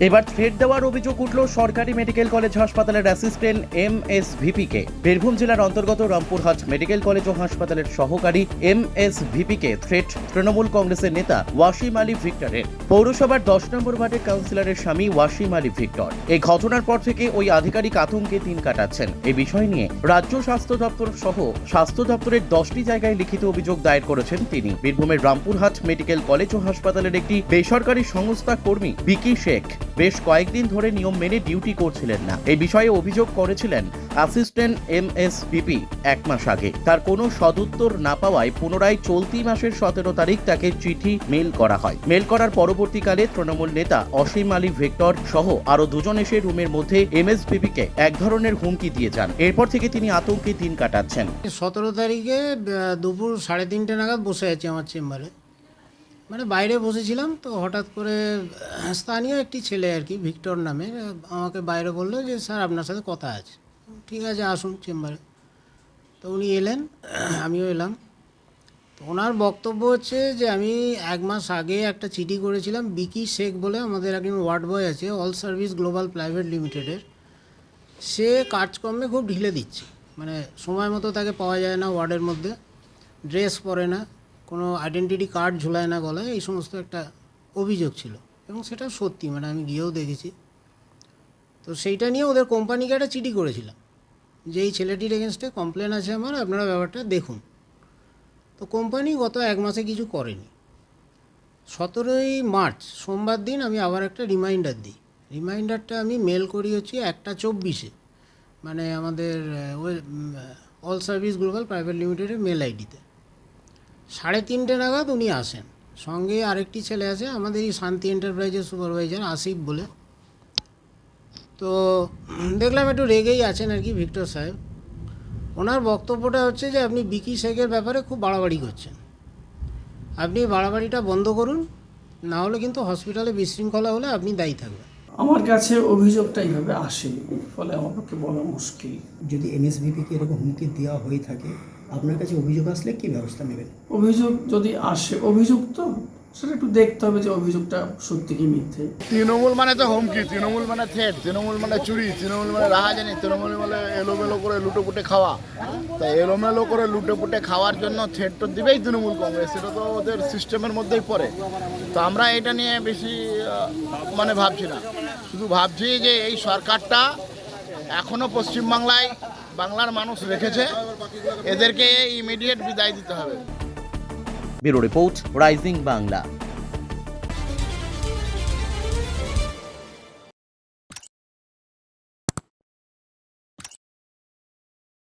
এবার থ্রেট দেওয়ার অভিযোগ উঠল সরকারি মেডিকেল কলেজ হাসপাতালের অ্যাসিস্ট্যান্ট এম এস ভিপিকে বীরভূম জেলার অন্তর্গত রামপুরহাট মেডিকেল কলেজ ও হাসপাতালের সহকারী এম এস ভিপিকে থ্রেট তৃণমূল কংগ্রেসের নেতা ওয়াসিম আলী ভিক্টরের। পৌরসভার দশ নম্বর ওয়ার্ডের কাউন্সিলরের স্বামী ওয়াসিম আলী ভিক্টর। এই ঘটনার পর থেকে ওই আধিকারিক আতঙ্কে দিন কাটাচ্ছেন। এই বিষয় নিয়ে রাজ্য স্বাস্থ্য দপ্তর সহ স্বাস্থ্য দপ্তরের দশটি জায়গায় লিখিত অভিযোগ দায়ের করেছেন তিনি। বীরভূমের রামপুরহাট মেডিকেল কলেজ ও হাসপাতালের একটি বেসরকারি সংস্থা কর্মী বিকি শেখ। বেশ কয়েকদিন ধরে নিয়ম মেনে ডিউটি করছিলেন না। এই বিষয়ে অভিযোগ করেছিলেন অ্যাসিস্ট্যান্ট এম এস পিপি এক মাস আগে। তার কোনো সদুত্তর না পাওয়ায় পুনরায় চলতি মাসের সতেরো তারিখ তাকে চিঠি মেল করা হয়। মেল করার পরবর্তীকালে তৃণমূল নেতা অসীম আলী ভেক্টর সহ আরও দুজন এসে রুমের মধ্যে এম এস পিপিকে এক ধরনের হুমকি দিয়ে যান। এরপর থেকে তিনি আতঙ্কে দিন কাটাচ্ছেন। সতেরো তারিখে দুপুর সাড়ে তিনটে নাগাদ বসে আছি আমার চেম্বারে। মানে বাইরে বসেছিলাম তো হঠাৎ করে স্থানীয় একটি ছেলে আর কি, ভিক্টর নামে, আমাকে বাইরে বলল যে, স্যার, আপনার সাথে কথা আছে। ঠিক আছে, আসুন চেম্বারে। তো উনি এলেন, আমিও এলাম। তো ওনার বক্তব্য হচ্ছে যে, আমি এক মাস আগে একটা চিঠি করেছিলাম বিকি শেখ বলে আমাদের একজন ওয়ার্ড বয় আছে, অল সার্ভিস গ্লোবাল প্রাইভেট লিমিটেডের। সে কাজকর্মে খুব ঢিলে দিচ্ছে। মানে সময় মতো তাকে পাওয়া যায় না ওয়ার্ডের মধ্যে, ড্রেস পরে না। কোনো আইডেন্টিটি কার্ড ঝোলায় না গলায়, এই সমস্ত একটা অভিযোগ ছিল। এবং সেটা সত্যি মানে আমি গিয়েও দেখেছি। তো সেইটা নিয়ে ওদের কোম্পানিকে একটা চিঠি করেছিলাম, যে এই ছেলেটির এগেনস্টে কমপ্লেন আছে আমার, আপনারা ব্যাপারটা দেখুন। তো কোম্পানি গত এক মাসে কিছু করেনি। সতেরোই মার্চ, সোমবার দিন আমি আবার একটা রিমাইন্ডার দিই। রিমাইন্ডারটা আমি মেল করি হচ্ছে একটা চব্বিশে মানে আমাদের অল সার্ভিস গ্লোবাল প্রাইভেট লিমিটেডের মেল আইডিতে সাড়ে তিনটে নাগাদ উনি আসেন। সঙ্গে আরেকটি ছেলে আছে আমাদের এই শান্তি এন্টারপ্রাইজের সুপারভাইজার আসিফ বলে। তো দেখলাম একটু রেগেই আছেন আর কি ভিক্টর সাহেব। ওনার বক্তব্যটা হচ্ছে যে আপনি বিকি শেখের ব্যাপারে খুব বাড়াবাড়ি করছেন। আপনি বাড়াবাড়িটা বন্ধ করুন না হলে কিন্তু হসপিটালে বিশৃঙ্খলা হলে আপনি দায়ী থাকবেন। আমার কাছে অভিযোগটা এইভাবে আসেনি ফলে আমার পক্ষে বলা মুশকিল। যদি এনএসবিপিকে এরকম হুমকি দেওয়া হয়ে থাকে আপনার কাছে অভিযোগ আসলে কি ব্যবস্থা নেবেন? অভিযোগ যদি আসে অভিযোগ তো সেটা একটু দেখতে হবে যে অভিযোগটা সত্যি কি মিথ্যে। তৃণমূল মানে তো হুমকি তৃণমূল মানে থেট তৃণমূল মানে চুরি তৃণমূল মানে রাহাজানি তৃণমূল মানে এলোমেলো করে লুটোপুটে খাওয়া। তা এলোমেলো করে লুটোপুটে খাওয়ার জন্য থেট তো দিবেই তৃণমূল কংগ্রেস সেটা তো ওদের সিস্টেমের মধ্যেই পড়ে। তো আমরা এটা নিয়ে বেশি মানে ভাবছি না। শুধু ভাবছি যে এই সরকারটা এখনও পশ্চিমবাংলায় বাংলার মানুষ রেখেছে এদেরকে ইমিডিয়েট বিদায় দিতে হবে। Bureau report rising Bangla.